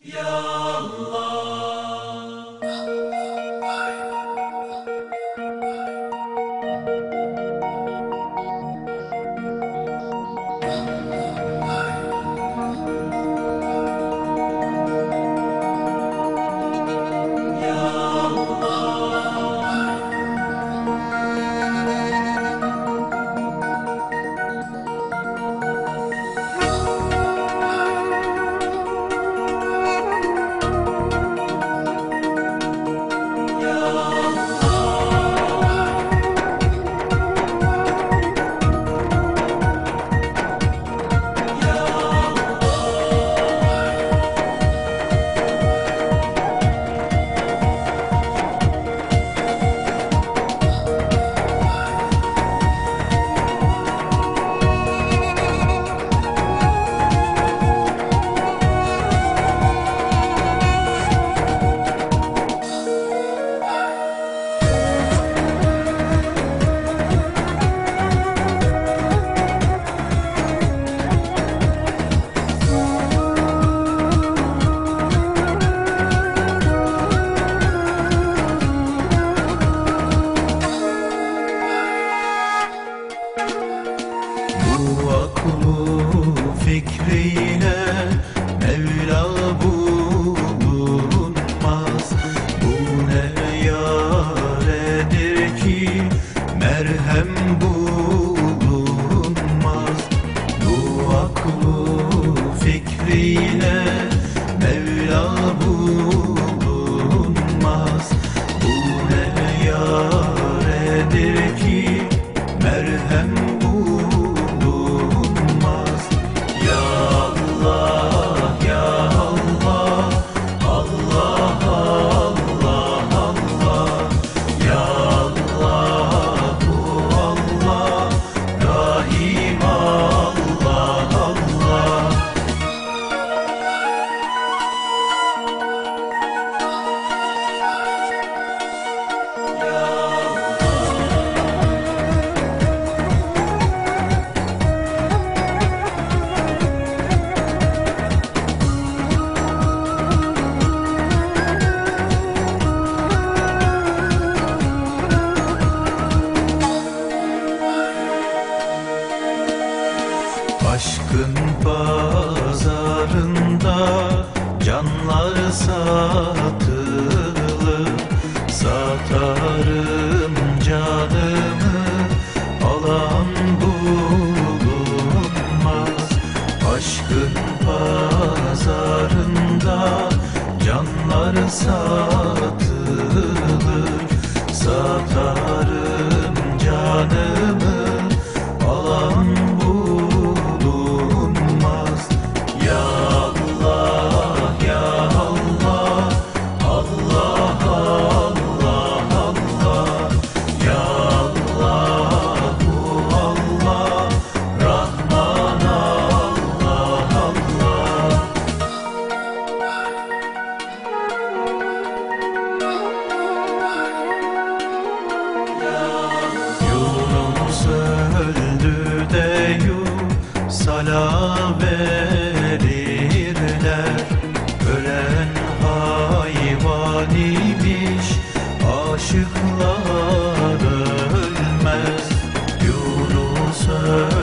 Bu aklı fikriyle Mevla bulunmaz. Bu ne yaredir ki merhem bulunmaz. Bu aklı fikriyle Mevla bulunmaz satılır. Satarım canımı alan bulunmaz. Aşkın pazarında canlar satılır Oh.